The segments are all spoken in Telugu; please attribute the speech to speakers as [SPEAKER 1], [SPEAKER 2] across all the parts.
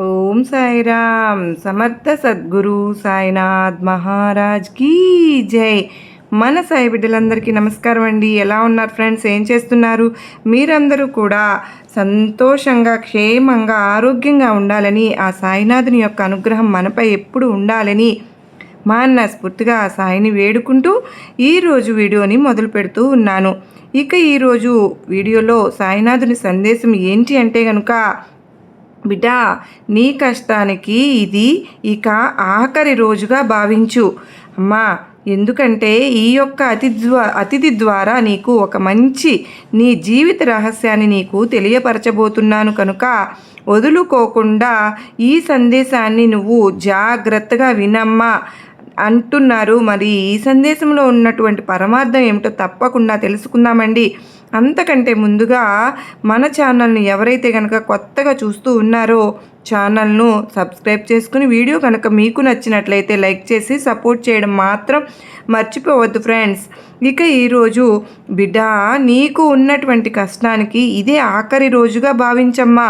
[SPEAKER 1] ఓం సాయిరామ్. సమర్థ సద్గురు సాయినాథ్ మహారాజ్ కీ జై. మన సాయి బిడ్డలందరికీ నమస్కారం అండి. ఎలా ఉన్నారు ఫ్రెండ్స్? ఏం చేస్తున్నారు? మీరందరూ కూడా సంతోషంగా క్షేమంగా ఆరోగ్యంగా ఉండాలని ఆ సాయినాథుని యొక్క అనుగ్రహం మనపై ఎప్పుడు ఉండాలని మా అన్న స్ఫూర్తిగా ఆ సాయిని వేడుకుంటూ ఈరోజు వీడియోని మొదలు పెడుతూ ఉన్నాను. ఇక ఈరోజు వీడియోలో సాయినాథుని సందేశం ఏంటి అంటే కనుక బిడ్డా నీ కష్టానికి ఇది ఇక ఆఖరి రోజుగా భావించు. అమ్మా ఎందుకంటే ఈ యొక్క అతిథి అతిథి ద్వారా నీకు ఒక మంచి నీ జీవిత రహస్యాన్ని నీకు తెలియపరచబోతున్నాను కనుక వదులుకోకుండా ఈ సందేశాన్ని నువ్వు జాగ్రత్తగా వినమ్మా అంటున్నారు. మరి ఈ సందేశంలో ఉన్నటువంటి పరమార్థం ఏమిటో తప్పకుండా తెలుసుకుందామండి. అంతకంటే ముందుగా మన ఛానల్ని ఎవరైతే కనుక కొత్తగా చూస్తూ ఉన్నారో ఛానల్ను సబ్స్క్రైబ్ చేసుకుని వీడియో కనుక మీకు నచ్చినట్లయితే లైక్ చేసి సపోర్ట్ చేయడం మాత్రం మర్చిపోవద్దు ఫ్రెండ్స్. ఇక ఈరోజు బిడ్డ నీకు ఉన్నటువంటి కష్టానికి ఇదే ఆఖరి రోజుగా భావించమ్మా.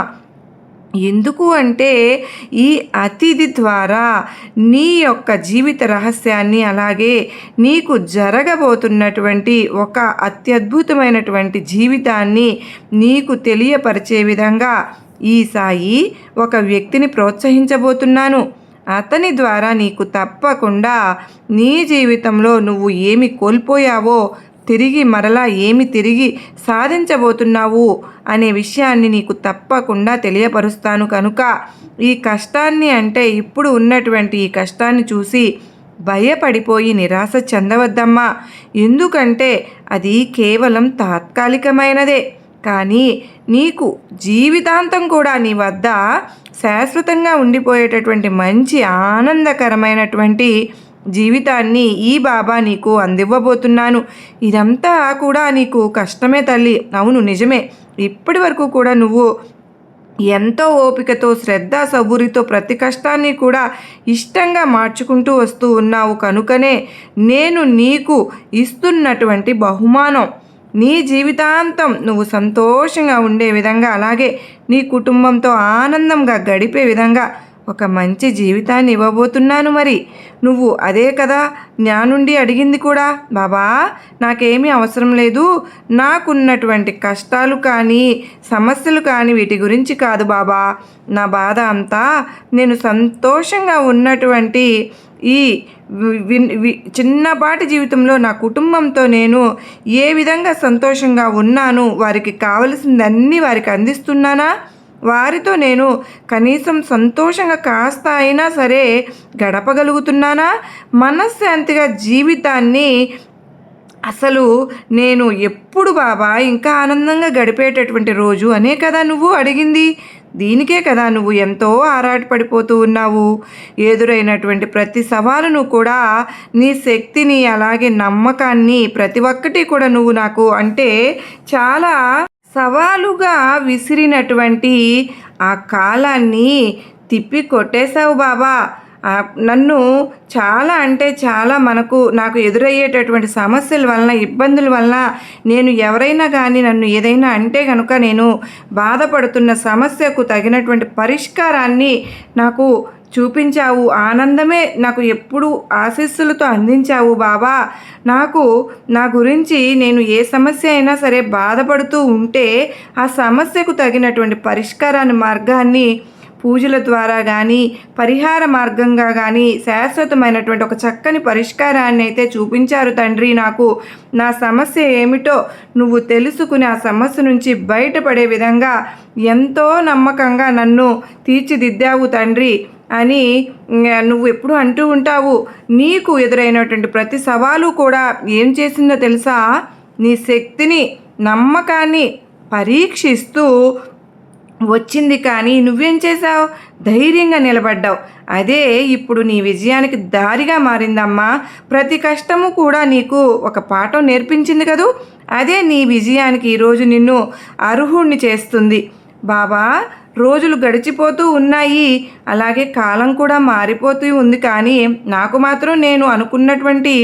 [SPEAKER 1] ఎందుకు అంటే ఈ అతిథి ద్వారా నీ యొక్క జీవిత రహస్యాన్ని అలాగే నీకు జరగబోతున్నటువంటి ఒక అత్యద్భుతమైనటువంటి జీవితాన్ని నీకు తెలియపరిచే విధంగా ఈ సాయి ఒక వ్యక్తిని ప్రోత్సహించబోతున్నాను. అతని ద్వారా నీకు తప్పకుండా నీ జీవితంలో నువ్వు ఏమి కోల్పోయావో తిరిగి మరలా ఏమి తిరిగి సాధించబోతున్నావు అనే విషయాన్ని నీకు తప్పకుండా తెలియపరుస్తాను కనుక. ఈ కష్టాన్ని అంటే ఇప్పుడు ఉన్నటువంటి ఈ కష్టాన్ని చూసి భయపడిపోయి నిరాశ చెందవద్దమ్మా. ఎందుకంటే అది కేవలం తాత్కాలికమైనదే. కానీ నీకు జీవితాంతం కూడా నీ వద్ద శాశ్వతంగా ఉండిపోయేటటువంటి మంచి ఆనందకరమైనటువంటి జీవితాన్ని ఈ బాబా నీకు అందివ్వబోతున్నాను. ఇదంతా కూడా నీకు కష్టమే తల్లి. అవును నిజమే. ఇప్పటి వరకు కూడా నువ్వు ఎంతో ఓపికతో శ్రద్ధ సబూరితో ప్రతి కష్టాన్ని కూడా ఇష్టంగా మార్చుకుంటూ వస్తూ ఉన్నావు కనుకనే నేను నీకు ఇస్తున్నటువంటి బహుమానం. నీ జీవితాంతం నువ్వు సంతోషంగా ఉండే విధంగా అలాగే నీ కుటుంబంతో ఆనందంగా గడిపే విధంగా ఒక మంచి జీవితాన్ని ఇవ్వబోతున్నాను మరి. నువ్వు అదే కదా జ్ఞానుండి అడిగింది కూడా. బాబా నాకేమీ అవసరం లేదు. నాకున్నటువంటి కష్టాలు కానీ సమస్యలు కానీ వీటి గురించి కాదు బాబా. నా బాధ అంతా నేను సంతోషంగా ఉన్నటువంటి ఈ చిన్నపాటి జీవితంలో నా కుటుంబంతో నేను ఏ విధంగా సంతోషంగా ఉన్నాను వారికి కావలసిందన్నీ వారికి అందిస్తున్నానా? వారితో నేను కనీసం సంతోషంగా కాస్త అయినా సరే గడపగలుగుతున్నానా? మనశ్శాంతిగా జీవితాన్ని అసలు నేను ఎప్పుడు బాబా ఇంకా ఆనందంగా గడిపేటటువంటి రోజు అనే కదా నువ్వు అడిగింది. దీనికే కదా నువ్వు ఎంతో ఆరాటపడిపోతూ ఉన్నావు. ఎదురైనటువంటి ప్రతి సవాలును కూడా నీ శక్తిని అలాగే నమ్మకాన్ని ప్రతి ఒక్కటి కూడా నువ్వు నాకు అంటే చాలా సవాలుగా విసిరినటువంటి ఆ కాలాన్ని తిప్పి కొట్టేశావు బాబా నన్ను చాలా అంటే చాలా మనకు నాకు ఎదురయ్యేటటువంటి సమస్యల వలన ఇబ్బందుల వలన నేను ఎవరైనా కానీ నన్ను ఏదైనా అంటే కనుక నేను బాధపడుతున్న సమస్యకు తగినటువంటి పరిష్కారాన్ని నాకు చూపించావు. ఆనందమే నాకు ఎప్పుడు ఆశీస్సులతో అందించావు బాబా నాకు నా గురించి నేను ఏ సమస్య అయినా సరే బాధపడుతూ ఉంటే ఆ సమస్యకు తగినటువంటి పరిష్కారాన్ని మార్గాన్ని పూజల ద్వారా కానీ పరిహార మార్గంగా కానీ శాశ్వతమైనటువంటి ఒక చక్కని పరిష్కారాన్ని అయితే చూపించారు తండ్రి నాకు. నా సమస్య ఏమిటో నువ్వు తెలుసుకుని ఆ సమస్య నుంచి బయటపడే విధంగా ఎంతో నమ్మకంగా నన్ను తీర్చిదిద్దావు తండ్రి. అని నువ్వు ఎప్పుడు అంటూ ఉంటావు. నీకు ఎదురైనటువంటి ప్రతి సవాలు కూడా ఏం చేసిందో తెలుసా? నీ శక్తిని నమ్మకాన్ని పరీక్షిస్తూ వచ్చింది కానీ నువ్వేం చేశావు? ధైర్యంగా నిలబడ్డావు. అదే ఇప్పుడు నీ విజయానికి దారిగా మారిందమ్మా. ప్రతి కష్టము కూడా నీకు ఒక పాఠం నేర్పించింది కదూ? అదే నీ విజయానికి ఈరోజు నిన్ను అర్హుణ్ణి చేస్తుంది. బాబా రోజులు గడిచిపోతూ ఉన్నాయి. అలాగే కాలం కూడా మారిపోతూ ఉంది. కానీ నాకు మాత్రం నేను అనుకున్నటువంటి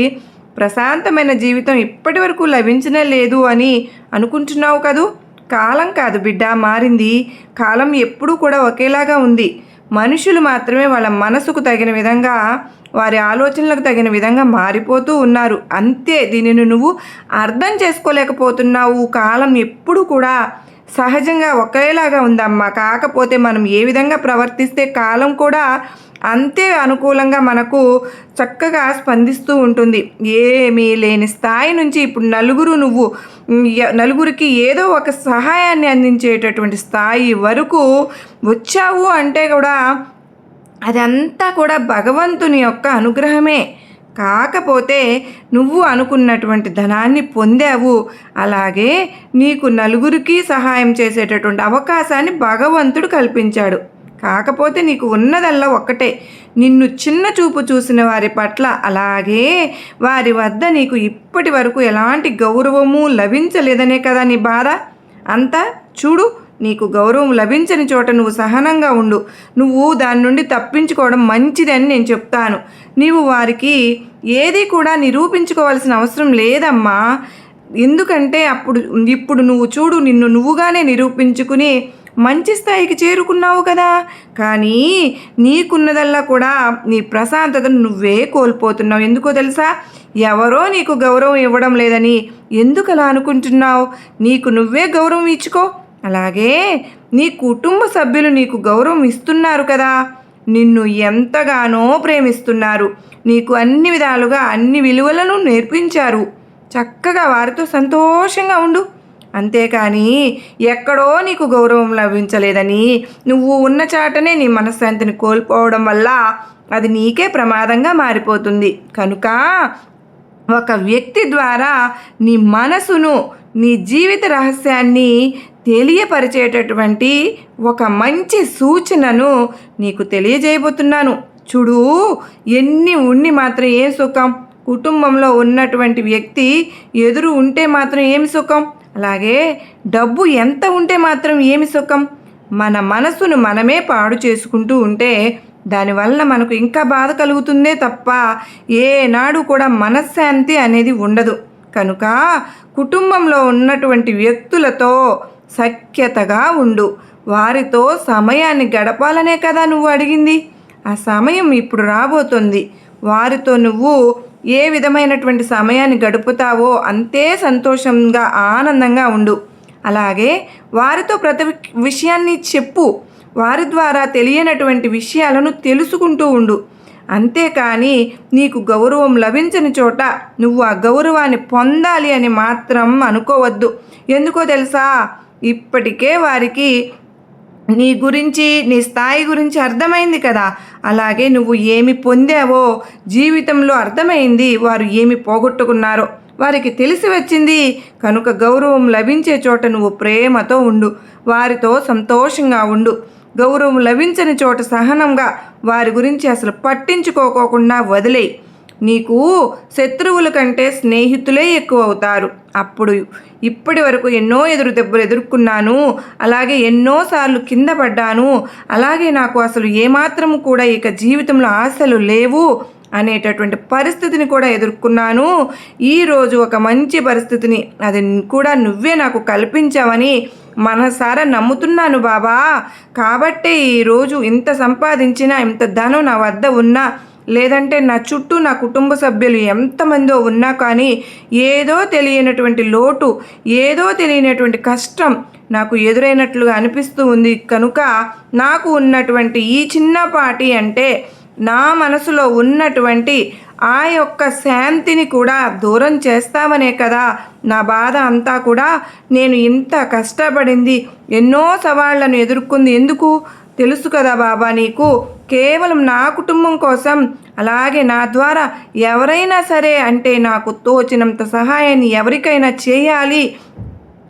[SPEAKER 1] ప్రశాంతమైన జీవితం ఇప్పటి వరకు లభించనే లేదు అని అనుకుంటున్నావు కదూ? కాలం కాదు బిడ్డ మారింది. కాలం ఎప్పుడూ కూడా ఒకేలాగా ఉంది. మనుషులు మాత్రమే వాళ్ళ మనసుకు తగిన విధంగా వారి ఆలోచనలకు తగిన విధంగా మారిపోతూ ఉన్నారు. అంతే దీనిని నువ్వు అర్థం చేసుకోలేకపోతున్నావు. కాలం ఎప్పుడు కూడా సహజంగా ఒకేలాగా ఉందమ్మా. కాకపోతే మనం ఏ విధంగా ప్రవర్తిస్తే కాలం కూడా అంతే అనుకూలంగా మనకు చక్కగా స్పందిస్తూ ఉంటుంది. ఏమీ లేని స్థాయి నుంచి ఇప్పుడు నలుగురు నువ్వు నలుగురికి ఏదో ఒక సహాయాన్ని అందించేటటువంటి స్థాయి వరకు వచ్చావు అంటే కూడా అదంతా కూడా భగవంతుని యొక్క అనుగ్రహమే. కాకపోతే నువ్వు అనుకున్నటువంటి ధనాన్ని పొందావు. అలాగే నీకు నలుగురికి సహాయం చేసేటటువంటి అవకాశాన్ని భగవంతుడు కల్పించాడు. కాకపోతే నీకు ఉన్నదల్లా ఒక్కటే. నిన్ను చిన్న చూపు చూసిన వారి పట్ల అలాగే వారి వద్ద నీకు ఇప్పటి వరకు ఎలాంటి గౌరవము లభించలేదనే కదా నీ బాధ? అంతా చూడు. నీకు గౌరవం లభించని చోట నువ్వు సహనంగా ఉండు. నువ్వు దాని నుండి తప్పించుకోవడం మంచిదని నేను చెప్తాను. నీవు వారికి ఏది కూడా నిరూపించుకోవాల్సిన అవసరం లేదమ్మా. ఎందుకంటే అప్పుడు ఇప్పుడు నువ్వు చూడు నిన్ను నువ్వుగానే నిరూపించుకుని మంచి స్థాయికి చేరుకున్నావు కదా. కానీ నీకున్నదల్లా కూడా నీ ప్రశాంతతను నువ్వే కోల్పోతున్నావు. ఎందుకో తెలుసా? ఎవరో నీకు గౌరవం ఇవ్వడం లేదని ఎందుకు అలా అనుకుంటున్నావు? నీకు నువ్వే గౌరవం ఇచ్చుకో. అలాగే నీ కుటుంబ సభ్యులు నీకు గౌరవం ఇస్తున్నారు కదా. నిన్ను ఎంతగానో ప్రేమిస్తున్నారు. నీకు అన్ని విధాలుగా అన్ని విలువలను నేర్పించారు. చక్కగా వారితో సంతోషంగా ఉండు. అంతేకాని ఎక్కడో నీకు గౌరవం లభించలేదని నువ్వు ఉన్న చాటనే నీ మనశ్శాంతిని కోల్పోవడం వల్ల అది నీకే ప్రమాదంగా మారిపోతుంది. కనుక ఒక వ్యక్తి ద్వారా నీ మనసును నీ జీవిత రహస్యాన్ని తెలియపరిచేటటువంటి ఒక మంచి సూచనను నీకు తెలియజేయబోతున్నాను. చూడు ఎన్ని ఉండి మాత్రం ఏం సుఖం? కుటుంబంలో ఉన్నటువంటి వ్యక్తి ఎదురు ఉంటే మాత్రం ఏమి సుఖం? అలాగే డబ్బు ఎంత ఉంటే మాత్రం ఏమి సుఖం? మన మనసును మనమే పాడు చేసుకుంటూ ఉంటే దానివల్ల మనకు ఇంకా బాధ కలుగుతుందే తప్ప ఏనాడు కూడా మనశ్శాంతి అనేది ఉండదు. కనుక కుటుంబంలో ఉన్నటువంటి వ్యక్తులతో సఖ్యతగా ఉండు. వారితో సమయాన్ని గడపాలనే కదా నువ్వు అడిగింది? ఆ సమయం ఇప్పుడు రాబోతుంది. వారితో నువ్వు ఏ విధమైనటువంటి సమయాన్ని గడుపుతావో అంతే సంతోషంగా ఆనందంగా ఉండు. అలాగే వారితో ప్రతి విషయాన్ని చెప్పు. వారి ద్వారా తెలియనటువంటి విషయాలను తెలుసుకుంటూ ఉండు. అంతేకాని నీకు గౌరవం లభించని చోట నువ్వు ఆ గౌరవాన్ని పొందాలి అని మాత్రం అనుకోవద్దు. ఎందుకో తెలుసా? ఇప్పటికే వారికి నీ గురించి నీ స్థాయి గురించి అర్థమైంది కదా. అలాగే నువ్వు ఏమి పొందావో జీవితంలో అర్థమైంది వారు ఏమి పోగొట్టుకున్నారో. వారికి తెలిసి వచ్చింది కనుక గౌరవం లభించే చోట నువ్వు ప్రేమతో ఉండు. వారితో సంతోషంగా ఉండు. గౌరవం లభించని చోట సహనంగా వారి గురించి అసలు పట్టించుకోకోకుండా వదిలేయి. నీకు శత్రువుల కంటే స్నేహితులే ఎక్కువ అవుతారు. అప్పుడు ఇప్పటి వరకు ఎన్నో ఎదురు దెబ్బలు ఎదుర్కొన్నాను అలాగే ఎన్నోసార్లు కింద పడ్డాను అలాగే నాకు అసలు ఏమాత్రము కూడా ఇక జీవితంలో ఆశలు లేవు. అనేటటువంటి పరిస్థితిని కూడా ఎదుర్కొన్నాను. ఈరోజు ఒక మంచి పరిస్థితిని అది కూడా నువ్వే నాకు కల్పించావని మనసారా నమ్ముతున్నాను బాబా. కాబట్టే ఈరోజు ఇంత సంపాదించినా ఇంత ధనం నా వద్ద ఉన్నా లేదంటే నా చుట్టూ నా కుటుంబ సభ్యులు ఎంతమందో ఉన్నా కానీ ఏదో తెలియనటువంటి లోటు ఏదో తెలియనటువంటి కష్టం నాకు ఎదురైనట్లుగా అనిపిస్తూ ఉంది. కనుక నాకు ఉన్నటువంటి ఈ చిన్నపాటి అంటే నా మనసులో ఉన్నటువంటి ఆ యొక్క శాంతిని కూడా దూరం చేస్తామనే కదా. నా బాధ అంతా కూడా నేను ఇంత కష్టపడింది ఎన్నో సవాళ్ళను ఎదుర్కొంది ఎందుకు? తెలుసు కదా బాబా నీకు. కేవలం నా కుటుంబం కోసం అలాగే నా ద్వారా ఎవరైనా సరే అంటే నాకు తోచినంత సహాయాన్ని ఎవరికైనా చేయాలి.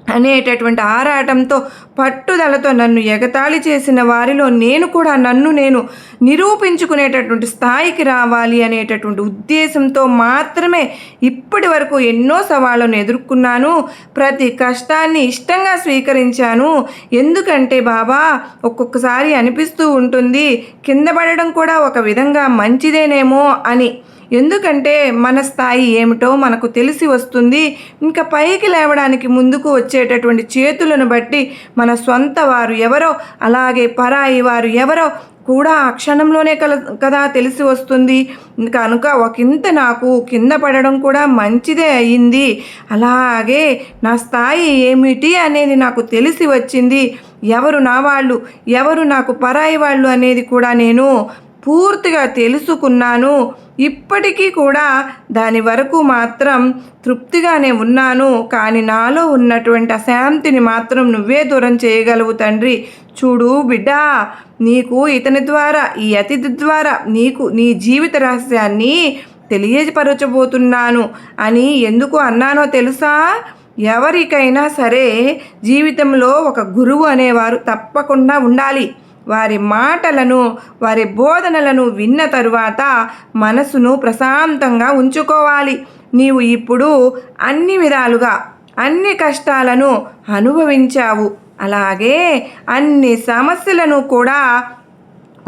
[SPEAKER 1] అనేటటువంటి ఆరాటంతో పట్టుదలతో నన్ను ఎగతాళి చేసిన వారిలో నేను కూడా నన్ను నేను నిరూపించుకునేటటువంటి స్థాయికి రావాలి అనేటటువంటి ఉద్దేశంతో మాత్రమే ఇప్పటి వరకు ఎన్నో సవాళ్ళను ఎదుర్కొన్నాను. ప్రతి కష్టాన్ని ఇష్టంగా స్వీకరించాను. ఎందుకంటే బాబా ఒక్కొక్కసారి అనిపిస్తూ ఉంటుంది కింద పడడం కూడా ఒక విధంగా మంచిదేనేమో అని. ఎందుకంటే మన స్థాయి ఏమిటో మనకు తెలిసి వస్తుంది. ఇంకా పైకి లేవడానికి ముందుకు వచ్చేటటువంటి చేతులను బట్టి మన సొంత వారు ఎవరో అలాగే పరాయి వారు ఎవరో కూడా ఆ క్షణంలోనే కల కదా తెలిసి వస్తుంది. కనుక ఒకంత నాకు కింద పడడం కూడా మంచిదే అయ్యింది అలాగే నా స్థాయి ఏమిటి అనేది నాకు తెలిసి వచ్చింది. ఎవరు నా వాళ్ళు ఎవరు నాకు పరాయి వాళ్ళు అనేది కూడా నేను పూర్తిగా తెలుసుకున్నాను. ఇప్పటికీ కూడా దాని వరకు మాత్రం తృప్తిగానే ఉన్నాను. కానీ నాలో ఉన్నటువంటి అశాంతిని మాత్రం నువ్వే దూరం చేయగలవు తండ్రి. చూడు బిడ్డా నీకు ఇతని ద్వారా ఈ అతిథి ద్వారా నీకు నీ జీవిత రహస్యాన్ని తెలియపరచబోతున్నాను అని ఎందుకు అన్నానో తెలుసా? ఎవరికైనా సరే జీవితంలో ఒక గురువు అనేవారు తప్పకుండా ఉండాలి. వారి మాటలను వారి బోధనలను విన్న తరువాత మనసును ప్రశాంతంగా ఉంచుకోవాలి. నీవు ఇప్పుడు అన్ని విధాలుగా అన్ని కష్టాలను అనుభవించావు. అలాగే అన్ని సమస్యలను కూడా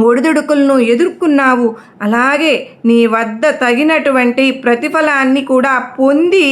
[SPEAKER 1] ఒడిదుడుకులను ఎదుర్కొన్నావు. అలాగే నీ వద్ద తగినటువంటి ప్రతిఫలాన్ని కూడా పొంది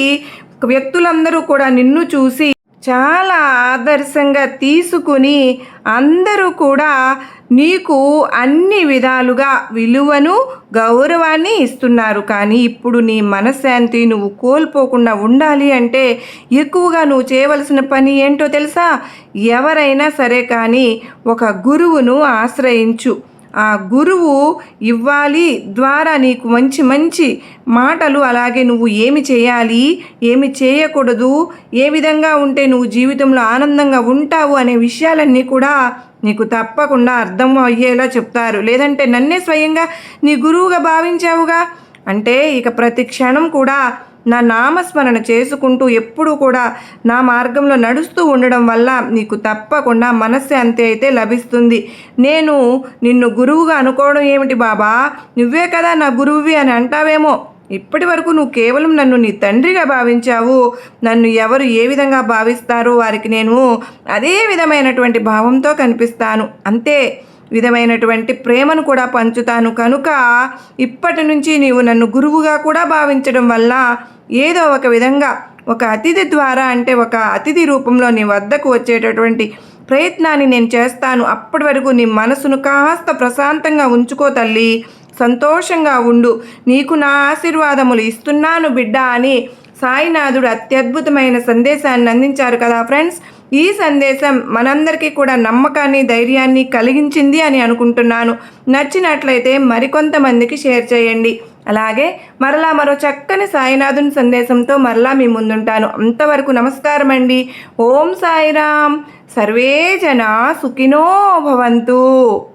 [SPEAKER 1] వ్యక్తులందరూ కూడా నిన్ను చూసి చాలా ఆదర్శంగా తీసుకుని అందరూ కూడా నీకు అన్ని విధాలుగా విలువను గౌరవాన్ని ఇస్తున్నారు. కానీ ఇప్పుడు నీ మనశ్శాంతి నువ్వు కోల్పోకుండా ఉండాలి అంటే ఎక్కువగా నువ్వు చేయవలసిన పని ఏంటో తెలుసా? ఎవరైనా సరే కానీ ఒక గురువును ఆశ్రయించు. ఆ గురువు ఇవ్వాలి ద్వారా నీకు మంచి మంచి మాటలు అలాగే నువ్వు ఏమి చేయాలి ఏమి చేయకూడదు ఏ విధంగా ఉంటే నువ్వు జీవితంలో ఆనందంగా ఉంటావు అనే విషయాలన్నీ కూడా నీకు తప్పకుండా అర్థం అయ్యేలా చెప్తారు. లేదంటే నన్నే స్వయంగా నీ గురువుగా భావించావుగా? అంటే ఇక ప్రతి క్షణం కూడా నా నామస్మరణ చేసుకుంటూ ఎప్పుడూ కూడా నా మార్గంలో నడుస్తూ ఉండడం వల్ల నీకు తప్పకుండా మనశ్శాంతి అయితే లభిస్తుంది. నేను నిన్ను గురువుగా అనుకోవడం ఏమిటి బాబా? నువ్వే కదా నా గురువువి అని అంటావేమో? ఇప్పటి వరకు నువ్వు కేవలం నన్ను నీ తండ్రిగా భావించావు. నన్ను ఎవరు ఏ విధంగా భావిస్తారో వారికి నేను అదే విధమైనటువంటి భావంతో కనిపిస్తాను. అంతే. విధమైనటువంటి ప్రేమను కూడా పంచుతాను కనుక ఇప్పటి నుంచి నీవు నన్ను గురువుగా కూడా భావించడం వల్ల ఏదో ఒక విధంగా ఒక అతిథి ద్వారా అంటే ఒక అతిథి రూపంలో నీ వద్దకు వచ్చేటటువంటి ప్రయత్నాన్ని నేను చేస్తాను. అప్పటి వరకు నీ మనసును కాస్త ప్రశాంతంగా ఉంచుకో తల్లి. సంతోషంగా ఉండు. నీకు నా ఆశీర్వాదములు ఇస్తున్నాను బిడ్డ అని సాయినాథుడు అత్యద్భుతమైన సందేశాన్ని అందించారు కదా ఫ్రెండ్స్. ఈ సందేశం మనందరికీ కూడా నమ్మకాన్ని ధైర్యాన్ని కలిగించింది అని అనుకుంటున్నాను. నచ్చినట్లయితే మరికొంతమందికి షేర్ చేయండి. అలాగే మరలా మరో చక్కని సాయినాథుని సందేశంతో మరలా మీ ముందుంటాను. అంతవరకు నమస్కారం అండి ఓం సాయిరామ్. సర్వే జన సుఖినో భవంతు.